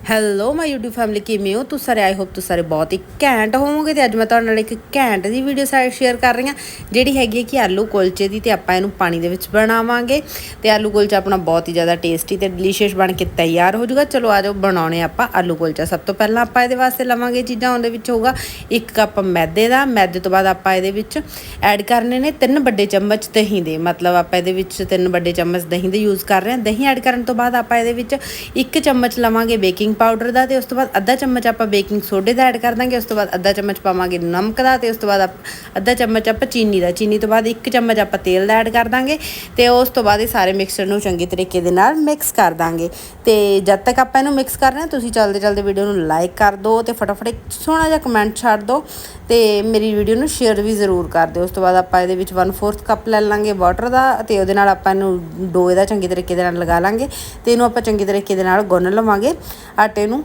Hello ਮਾਈ YouTube family ਕਿਵੇਂ ਹੋ? ਤੁਸੀਂ ਸਾਰੇ ਆਈ ਹੋਪ ਤੁਸੀਂ ਸਾਰੇ ਬਹੁਤ ਹੀ ਘੈਂਟ ਹੋਵੋਗੇ ਤੇ ਅੱਜ ਮੈਂ ਤੁਹਾਡੇ ਨਾਲ ਇੱਕ ਘੈਂਟ ਦੀ ਵੀਡੀਓ ਸ਼ੇਅਰ ਕਰ ਰਹੀ ਹਾਂ, ਜਿਹੜੀ ਹੈਗੀ ਹੈ ਕਿ ਆਲੂ ਕੁਲਚੇ ਦੀ ਤੇ ਆਪਾਂ ਇਹਨੂੰ ਪਾਣੀ ਦੇ ਵਿੱਚ ਬਣਾਵਾਂਗੇ ਤੇ ਆਲੂ ਕੁਲਚਾ ਆਪਣਾ ਬਹੁਤ ਹੀ ਜ਼ਿਆਦਾ ਟੇਸਟੀ ਤੇ ਡਿਲੀਸ਼ੀਅਸ ਬਣ ਕੇ ਤਿਆਰ ਹੋ ਜਾਊਗਾ। ਚਲੋ ਆਜੋ ਬਣਾਉਣੇ ਆਪਾਂ ਆਲੂ ਕੁਲਚਾ। ਸਭ ਤੋਂ ਪਹਿਲਾਂ ਆਪਾਂ ਇਹਦੇ ਵਾਸਤੇ ਲਵਾਂਗੇ ਚੀਜ਼ਾਂ, ਉਹਦੇ ਵਿੱਚ ਹੋਊਗਾ ਇੱਕ ਕੱਪ ਮੈਦੇ ਦਾ। ਮੈਦੇ ਤੋਂ ਬਾਅਦ ਆਪਾਂ ਇਹਦੇ ਵਿੱਚ ਐਡ ਕਰਨੇ ਨੇ ਤਿੰਨ ਵੱਡੇ ਚਮਚ ਦਹੀਂ ਦੇ। ਮਤਲਬ ਆਪਾਂ ਇਹਦੇ ਵਿੱਚ ਤਿੰਨ ਵੱਡੇ ਚਮਚ ਦਹੀਂ ਦੇ ਯੂਜ਼ ਕਰ ਰਹੇ ਹਾਂ। ਦਹੀਂ ਐਡ ਕਰਨ ਤੋਂ ਬਾਅਦ ਆਪਾਂ ਇਹਦੇ ਵਿੱਚ ਇੱਕ ਚਮਚ ਲਵਾਂਗੇ ਬੇਕਿੰਗ ਪਾਊਡਰ ਦਾ ਤੇ ਉਸ ਤੋਂ ਬਾਅਦ ਅੱਧਾ ਚਮਚ ਆਪਾਂ ਬੇਕਿੰਗ ਸੋਡੇ ਦਾ ਐਡ ਕਰ ਦਾਂਗੇ, ਉਸ ਤੋਂ ਬਾਅਦ ਅੱਧਾ ਚਮਚ ਪਾਵਾਂਗੇ ਨਮਕ ਦਾ ਤੇ ਉਸ ਤੋਂ ਬਾਅਦ ਅੱਧਾ ਚਮਚ ਆਪਾਂ ਚੀਨੀ ਦਾ। ਚੀਨੀ ਤੋਂ ਬਾਅਦ ਇੱਕ ਚਮਚ ਆਪਾਂ ਤੇਲ ਦਾ ਐਡ ਕਰ ਦਾਂਗੇ ਤੇ ਉਸ ਤੋਂ ਬਾਅਦ ਇਹ ਸਾਰੇ ਮਿਕਸਚਰ ਨੂੰ ਚੰਗੇ ਤਰੀਕੇ ਦੇ ਨਾਲ ਮਿਕਸ ਕਰ ਦਾਂਗੇ। ਤੇ ਜਦ ਤੱਕ ਆਪਾਂ ਇਹਨੂੰ ਮਿਕਸ ਕਰ ਰਹੇ ਹਾਂ, ਤੁਸੀਂ ਚਲਦੇ ਚਲਦੇ ਵੀਡੀਓ ਨੂੰ ਲਾਈਕ ਕਰ ਦਿਓ ਤੇ ਫਟਾਫਟ ਇੱਕ ਸੋਹਣਾ ਜਿਹਾ ਕਮੈਂਟ ਛੱਡ ਦਿਓ ਤੇ ਮੇਰੀ ਵੀਡੀਓ ਨੂੰ ਸ਼ੇਅਰ ਵੀ ਜ਼ਰੂਰ ਕਰ ਦਿਓ। ਉਸ ਤੋਂ ਬਾਅਦ ਆਪਾਂ ਇਹਦੇ ਵਿੱਚ 1/4 ਕੱਪ ਲੈ ਲਾਂਗੇ ਵਾਟਰ ਦਾ ਤੇ ਉਹਦੇ ਨਾਲ ਆਪਾਂ ਇਹਨੂੰ ਡੋਏ ਦਾ ਚੰਗੇ ਤਰੀਕੇ ਦੇ ਨਾਲ ਲਗਾ ਲਾਂਗੇ ਤੇ ਇਹਨੂੰ ਆਪਾਂ ਚੰਗੇ ਤਰੀਕੇ ਦੇ ਨਾਲ ਗੁੰਨ ਲਵਾਂਗੇ। ਆਟੇ ਨੂੰ।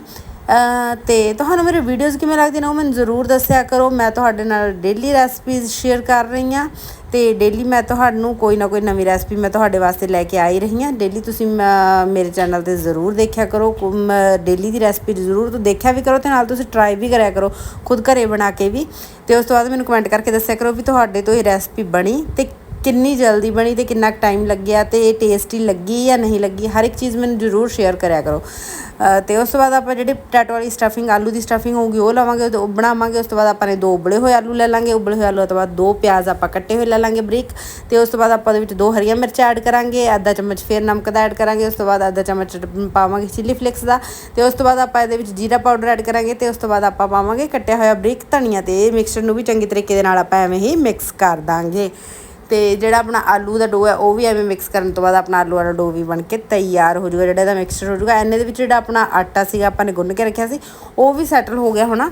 ਅਹ ਤੇ ਤੁਹਾਨੂੰ ਮੇਰੇ ਵੀਡੀਓਜ਼ ਕਿਵੇਂ ਲੱਗਦੀਆਂ ਨੇ ਉਹ ਮੈਨੂੰ ਜ਼ਰੂਰ ਦੱਸਿਆ ਕਰੋ। ਮੈਂ ਤੁਹਾਡੇ ਨਾਲ ਡੇਲੀ ਰੈਸਪੀਜ਼ ਸ਼ੇਅਰ ਕਰ ਰਹੀ ਹਾਂ। ਤੇ ਡੇਲੀ ਮੈਂ ਤੁਹਾਨੂੰ ਕੋਈ ਨਾ ਕੋਈ ਨਵੀਂ ਰੈਸਪੀ ਮੈਂ ਤੁਹਾਡੇ ਵਾਸਤੇ ਲੈ ਕੇ ਆਈ ਰਹੀ ਹਾਂ। ਡੇਲੀ ਤੁਸੀਂ ਮ- ਮੇਰੇ ਚੈਨਲ ਤੇ ਜ਼ਰੂਰ ਦੇਖਿਆ ਕਰੋ। ਡੇਲੀ ਦੀ ਰੈਸਪੀ ਜ਼ਰੂਰ ਤੋਂ ਦੇਖਿਆ ਵੀ ਕਰੋ ਤੇ ਨਾਲ ਤੁਸੀਂ ਟਰਾਈ ਵੀ ਕਰਿਆ ਕਰੋ ਖੁਦ ਘਰੇ ਬਣਾ ਕੇ ਵੀ। ਤੇ ਉਸ ਤੋਂ ਬਾਅਦ ਮੈਨੂੰ ਕਮੈਂਟ ਕਰਕੇ ਦੱਸਿਆ ਕਰੋ ਵੀ ਤੁਹਾਡੇ ਤੋਂ ਇਹ ਰੈਸਪੀ ਬਣੀ ਤੇ ਕਿੰਨੀ ਜਲਦੀ ਬਣੀ ਤੇ ਕਿੰਨਾ ਟਾਈਮ ਲੱਗਿਆ ਤੇ ਇਹ ਟੇਸਟੀ ਲੱਗੀ ਜਾਂ ਨਹੀਂ ਲੱਗੀ ਹਰ ਇੱਕ ਚੀਜ਼ ਮੈਨੂੰ ਜ਼ਰੂਰ ਸ਼ੇਅਰ ਕਰਿਆ ਕਰੋ। ਅ, ਤੇ ਉਸ ਤੋਂ ਬਾਅਦ ਆਪਾਂ ਜਿਹੜੇ ਪਟੈਟੋ ਵਾਲੀ ਸਟਫਿੰਗ ਆਲੂ ਦੀ ਸਟਫਿੰਗ ਹੋਊਗੀ ਉਹ ਲਵਾਂਗੇ ਉਹ ਬਣਾਵਾਂਗੇ ਉਸ ਤੋਂ ਬਾਅਦ ਆਪਾਂ ਨੇ ਦੋ ਉਬਲੇ ਹੋਏ ਆਲੂ ਲੈ ਲਾਂਗੇ ਉਬਲੇ ਹੋਏ ਆਲੂ ਤੋਂ ਬਾਅਦ ਦੋ ਪਿਆਜ਼ ਆਪਾਂ ਕੱਟੇ ਹੋਏ ਲੈ ਲਾਂਗੇ ਬਰੀਕ ਤੇ ਉਸ ਤੋਂ ਬਾਅਦ ਆਪਾਂ ਉਹਦੇ ਵਿੱਚ ਦੋ ਹਰੀਆਂ ਮਿਰਚਾਂ ਐਡ ਕਰਾਂਗੇ ਅੱਧਾ ਚਮਚ ਫੇਰ ਨਮਕ ਦਾ ਐਡ ਕਰਾਂਗੇ ਉਸ ਤੋਂ ਬਾਅਦ ਅੱਧਾ ਚਮਚ ਪਾਵਾਂਗੇ ਚਿੱਲੀ ਫਲੇਕਸ ਦਾ ਤੇ ਉਸ ਤੋਂ ਬਾਅਦ ਆਪਾਂ ਇਹਦੇ ਵਿੱਚ ਜੀਰਾ ਪਾਊਡਰ ਐਡ ਕਰਾਂਗੇ ਤੇ ਉਸ ਤੋਂ ਬਾਅਦ ਆਪਾਂ ਪਾਵਾਂਗੇ ਕੱਟਿਆ ਹੋਇਆ ਬਰੀਕ ਧਨੀਆ ਤੇ ਇਹ ਮਿਕਸਚਰ ਨੂੰ ਵੀ ਚੰਗੀ ਤਰੀਕੇ ਦੇ ਨਾਲ ਆਪਾਂ ਐਵੇਂ ਹੀ ਮਿਕਸ ਕਰ ਦਾਂਗੇ। ਤੇ ਜਿਹੜਾ ਆਪਣਾ ਆਲੂ ਦਾ ਡੋ ਹੈ, ਉਹ ਵੀ ਐਵੇਂ ਮਿਕਸ ਕਰਨ ਤੋਂ ਬਾਅਦ ਆਪਣਾ ਆਲੂ ਵਾਲਾ ਡੋ ਵੀ ਬਣ ਕੇ ਤਿਆਰ ਹੋ ਜਾਊਗਾ ਜਿਹੜਾ ਇਹਦਾ ਮਿਕਸਚਰ ਹੋ ਜਾਊਗਾ ਐਨੇ ਦੇ ਵਿੱਚ ਜਿਹੜਾ ਆਪਣਾ ਆਟਾ ਸੀਗਾ, ਆਪਾਂ ਨੇ ਗੁੰਨ ਕੇ ਰੱਖਿਆ ਸੀ, ਉਹ ਵੀ ਸੈਟਲ ਹੋ ਗਿਆ ਹੋਣਾ।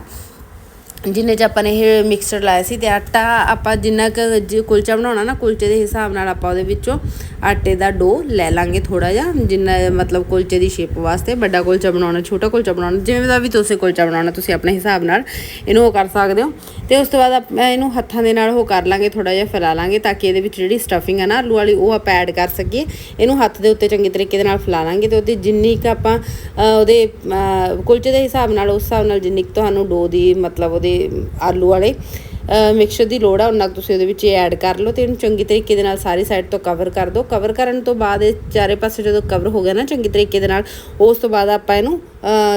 ਜਿੰਨੇ ਚ ਆਪਾਂ ਨੇ ਇਹ ਮਿਕਸਚਰ ਲਾਇਆ ਸੀ ਤੇ ਆਟਾ ਆਪਾਂ ਜਿੰਨਾ ਕੁ ਜੇ ਕੁਲਚਾ ਬਣਾਉਣਾ ਨਾ, ਕੁਲਚੇ ਦੇ ਹਿਸਾਬ ਨਾਲ ਆਪਾਂ ਉਹਦੇ ਵਿੱਚੋਂ ਆਟੇ ਦਾ ਡੋ ਲੈ ਲਾਂਗੇ ਥੋੜਾ ਜਿਹਾ, ਜਿੰਨਾ ਮਤਲਬ ਕੁਲਚੇ ਦੀ ਸ਼ੇਪ ਵਾਸਤੇ, ਵੱਡਾ ਕੁਲਚਾ ਬਣਾਉਣਾ, ਛੋਟਾ ਕੁਲਚਾ ਬਣਾਉਣਾ, ਜਿਵੇਂ ਦਾ ਵੀ ਤੁਸੀਂ ਕੁਲਚਾ ਬਣਾਉਣਾ, ਤੁਸੀਂ ਆਪਣੇ ਹਿਸਾਬ ਨਾਲ ਇਹਨੂੰ ਉਹ ਕਰ ਸਕਦੇ ਹੋ। ਤੇ ਉਸ ਤੋਂ ਬਾਅਦ ਆਪਾਂ ਇਹਨੂੰ ਹੱਥਾਂ ਦੇ ਨਾਲ ਉਹ ਕਰ ਲਾਂਗੇ ਥੋੜਾ ਜਿਹਾ ਫੈਲਾ ਲਾਂਗੇ ਤਾਂ ਕਿ ਇਹਦੇ ਵਿੱਚ ਜਿਹੜੀ ਸਟਫਿੰਗ ਹੈ ਨਾ, ਆਲੂ ਵਾਲੀ, ਉਹ ਆਪਾਂ ਐਡ ਕਰ ਸਕੀਏ। ਇਹਨੂੰ ਹੱਥ ਦੇ ਉੱਤੇ ਚੰਗੇ ਤਰੀਕੇ ਦੇ ਨਾਲ ਫੈਲਾ ਲਾਂਗੇ ਤੇ ਉਹਦੀ ਜਿੰਨੀ ਕੁ ਆਪਾਂ ਉਹਦੇ ਕੁਲਚੇ ਦੇ ਹਿਸਾਬ ਨਾਲ, ਉਸ ਹਿਸਾਬ ਨਾਲ ਜਿੰਨੀ ਕੁ ਤੁਹਾਨੂੰ ਡੋ ਦੀ ਮਤਲਬ ਉਹਦੇ ਆਲੂ ਵਾਲੇ ਮਿਕਸਚਰ ਦੀ ਲੋੜ ਆ, ਉਹਨਾਂ ਕੁ ਤੁਸੀਂ ਉਹਦੇ ਵਿੱਚ ਐਡ ਕਰ ਲਓ ਤੇ ਇਹਨੂੰ ਚੰਗੀ ਤਰੀਕੇ ਦੇ ਨਾਲ ਸਾਰੀ ਸਾਈਡ ਤੋਂ ਕਵਰ ਕਰ ਦਿਓ। ਕਵਰ ਕਰਨ ਤੋਂ ਬਾਅਦ ਇਹ ਚਾਰੇ ਪਾਸੇ ਜਦੋਂ ਕਵਰ ਹੋ ਗਿਆ ਨਾ ਚੰਗੀ ਤਰੀਕੇ ਦੇ ਨਾਲ, ਉਸ ਤੋਂ ਬਾਅਦ ਆਪਾਂ ਇਹਨੂੰ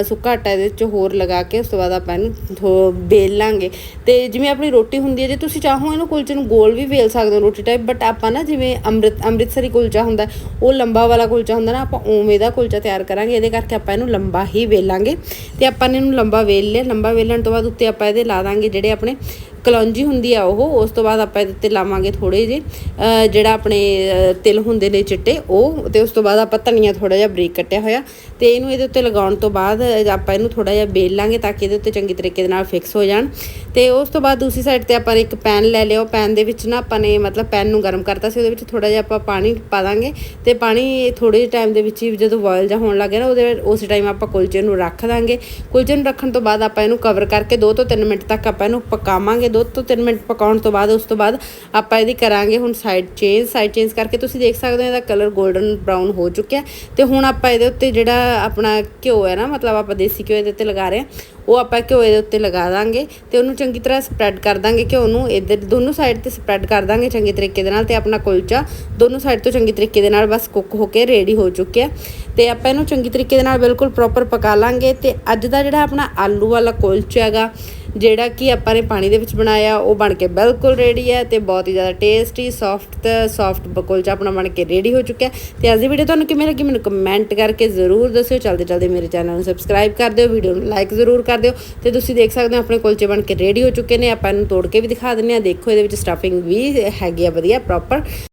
ਸੁੱਕਾ ਆਟਾ ਇਹਦੇ ਵਿੱਚ ਹੋਰ ਲਗਾ ਕੇ ਉਸ ਤੋਂ ਬਾਅਦ ਆਪਾਂ ਇਹਨੂੰ ਥੋ- ਬੇਲ ਲਾਂਗੇ। ਤੇ ਜਿਵੇਂ ਆਪਣੀ ਰੋਟੀ ਹੁੰਦੀ ਹੈ, ਜੇ ਤੁਸੀਂ ਚਾਹੋ ਇਹਨੂੰ ਕੁਲਚੇ ਨੂੰ ਗੋਲ ਵੀ ਵੇਲ ਸਕਦੇ ਹੋ ਰੋਟੀ ਟਾਈਪ ਬਟ ਆਪਾਂ ਨਾ ਜਿਵੇਂ ਅੰਮ੍ਰਿਤ, ਅੰਮ੍ਰਿਤਸਰੀ ਕੁਲਚਾ ਹੁੰਦਾ, ਉਹ ਲੰਬਾ ਵਾਲਾ ਕੁਲਚਾ ਹੁੰਦਾ ਨਾ, ਆਪਾਂ ਉਵੇਂ ਦਾ ਕੁਲਚਾ ਤਿਆਰ ਕਰਾਂਗੇ, ਇਹਦੇ ਕਰਕੇ ਆਪਾਂ ਇਹਨੂੰ ਲੰਬਾ ਹੀ ਵੇਲਾਂਗੇ। ਤੇ ਆਪਾਂ ਨੇ ਇਹਨੂੰ ਲੰਬਾ ਵੇਲ ਲਿਆ। ਲੰਬਾ ਵੇਲਣ ਤੋਂ ਬਾਅਦ ਉੱਤੇ ਆਪਾਂ ਇਹਦੇ ਲਾ ਦਾਂਗੇ ਜਿਹੜੇ ਆਪਣੇ ਕਲੌਂਜੀ ਹੁੰਦੀ ਆ ਉਹ, ਉਸ ਤੋਂ ਬਾਅਦ ਆਪਾਂ ਇਹਦੇ ਉੱਤੇ ਲਾਵਾਂਗੇ ਥੋੜੇ ਜਿਹੇ ਜਿਹੜਾ ਆਪਣੇ ਤਿਲ ਹੁੰਦੇ ਨੇ ਚਿੱਟੇ, ਉਹ, ਤੇ ਉਸ ਤੋਂ ਬਾਅਦ ਆਪਾਂ ਧਨੀਆ ਥੋੜਾ ਜਿਹਾ ਬਰੀਕ ਕੱਟਿਆ ਹੋਇਆ, ਤੇ ਇਹਨੂੰ ਇਹਦੇ ਉੱਤੇ ਲਗਾਉਣ ਤੋਂ ਬਾਅਦ ਆਪਾਂ ਇਹਨੂੰ ਥੋੜਾ ਜਿਹਾ ਬੇਲ ਲਾਂਗੇ ਤਾਂ ਕਿ ਇਹਦੇ ਉੱਤੇ ਚੰਗੀ ਤਰੀਕੇ ਦੇ ਨਾਲ ਫਿਕਸ ਹੋ ਜਾਣ, ਤੇ ਉਸ ਤੋਂ ਬਾਅਦ ਦੂਸਰੀ ਸਾਈਡ ਤੇ ਆਪਾਂ ਇੱਕ ਪੈਨ ਲੈ ਲਿਆ, ਉਹ ਪੈਨ ਦੇ ਵਿੱਚ ਨਾ ਆਪਾਂ ਨੇ ਮਤਲਬ ਪੈਨ ਨੂੰ ਗਰਮ ਕਰਤਾ ਸੀ, ਉਹਦੇ ਵਿੱਚ ਥੋੜਾ ਜਿਹਾ ਆਪਾਂ ਪਾਣੀ ਪਾ ਦਾਂਗੇ, ਤੇ ਪਾਣੀ ਥੋੜੇ ਜਿਹੇ ਟਾਈਮ ਦੇ ਵਿੱਚ ਹੀ ਜਦੋਂ ਬੋਇਲ ਜਾ ਹੋਣ ਲੱਗੇ ਨਾ, ਉਹਦੇ ਉਸ ਟਾਈਮ ਆਪਾਂ ਕੁਲਚੇ ਨੂੰ ਰੱਖ ਦਾਂਗੇ, ਕੁਲਚੇ ਨੂੰ ਰੱਖਣ ਤੋਂ ਬਾਅਦ ਆਪਾਂ ਇਹਨੂੰ ਕਵਰ ਕਰਕੇ 2 ਤੋਂ 3 ਮਿੰਟ ਤੱਕ ਆਪਾਂ ਇਹਨੂੰ ਪਕਾਵਾਂਗੇ 2 ਤੋਂ 3 ਮਿੰਟ ਪਕਾਉਣ ਤੋਂ ਬਾਅਦ, ਉਸ ਤੋਂ ਬਾਅਦ ਆਪਾਂ ਇਹਦੀ ਕਰਾਂਗੇ ਹੁਣ ਸਾਈਡ ਚੇਂਜ ਸਾਈਡ ਚੇਂਜ ਕਰਕੇ ਤੁਸੀਂ ਦੇਖ ਸਕਦੇ ਹੋ ਇਹਦਾ ਕਲਰ 골ਡਨ ਬ੍ਰਾਊਨ ਹੋ ਚੁੱਕਿਆ ਤੇ ਹੁਣ ਆਪਾਂ ਇਹਦੇ ਉੱਤੇ ਜਿਹੜਾ ਆਪਣਾ ਘਿਓ ਹੈ ਨਾ, ਮਤਲਬ ਆਪਾਂ ਦੇਸੀ ਘਿਓ ਇਹਦੇ ਉੱਤੇ ਲਗਾ ਰਹੇ ਹਾਂ ਉਹ ਆਪਾਂ ਘਿਓ ਇਹਦੇ ਉੱਤੇ ਲਗਾ ਦਾਂਗੇ ਤੇ ਉਹਨੂੰ ਚੰਗੀ ਤਰ੍ਹਾਂ ਸਪਰੈਡ ਕਰ ਦਾਂਗੇ ਘਿਓ ਨੂੰ ਇੱਧਰ ਦੋਨੋਂ ਸਾਈਡ ਤੇ ਸਪਰੈਡ ਕਰ ਦਾਂਗੇ ਚੰਗੇ ਤਰੀਕੇ ਦੇ ਨਾਲ ਤੇ ਆਪਣਾ ਕੁਲਚਾ ਦੋਨੋਂ ਸਾਈਡ ਤੋਂ ਚੰਗੀ ਤਰੀਕੇ ਦੇ ਨਾਲ ਬਸ ਕੁੱਕ ਹੋ ਕੇ ਰੈਡੀ ਹੋ ਚੁੱਕਿਆ ਤੇ ਆਪਾਂ ਇਹਨੂੰ ਚੰਗੀ ਤਰੀਕੇ ਦੇ ਨਾਲ ਬਿਲਕੁਲ ਪ੍ਰੋਪਰ ਪਕਾ ਲਾਂਗੇ ਤੇ ਅੱਜ ਦਾ ਜਿਹੜਾ ਆਪਣਾ ਆਲੂ ਵਾਲਾ ਕੁਲਚਾ ਹੈਗਾ, ਜਿਹੜਾ ਕਿ ਆਪਾਂ ਨੇ ਪਾਣੀ ਦੇ ਵਿੱਚ ਬਣਾਇਆ, ਉਹ ਬਣ ਕੇ ਬਿਲਕੁਲ ਰੈਡੀ ਹੈ ਤੇ ਬਹੁਤ ਹੀ ਜ਼ਿਆਦਾ ਟੇਸਟੀ ਸੌਫਟ ਤੇ ਸੌਫਟ ਕੁਲਚਾ ਆਪਣਾ ਬਣ ਕੇ ਰੈਡੀ ਹੋ ਚੁੱਕਿਆ ਤੇ ਅੱਜ ਦੀ ਵੀਡੀਓ ਤੁਹਾਨੂੰ ਕਿਵੇਂ ਲੱਗੀ ਮੈਨੂੰ ਕਮੈਂਟ ਕਰਕੇ ਜ਼ਰੂਰ ਦੱਸਿਓ। ਚਲਦੇ ਚਲਦੇ ਮੇਰੇ ਚੈਨਲ ਨੂੰ ਸਬਸਕ੍ਰਾਈਬ ਕਰ ਦਿਓ। ਵੀਡੀਓ ਨੂੰ ਲਾਈਕ ਜ਼ਰੂਰ ਕਰ ਦਿਓ ਤੇ ਤੁਸੀਂ ਦੇਖ ਸਕਦੇ ਹੋ ਆਪਣੇ ਕੁਲਚੇ ਬਣ ਕੇ ਰੈਡੀ ਹੋ ਚੁੱਕੇ ਨੇ। ਆਪਾਂ ਇਹਨੂੰ ਤੋੜ ਕੇ ਵੀ ਦਿਖਾ ਦਿੰਨੇ ਆ ਦੇਖੋ ਇਹਦੇ ਵਿੱਚ ਸਟਫਿੰਗ ਵੀ ਹੈਗੀ ਆ ਵਧੀਆ ਪ੍ਰੋਪਰ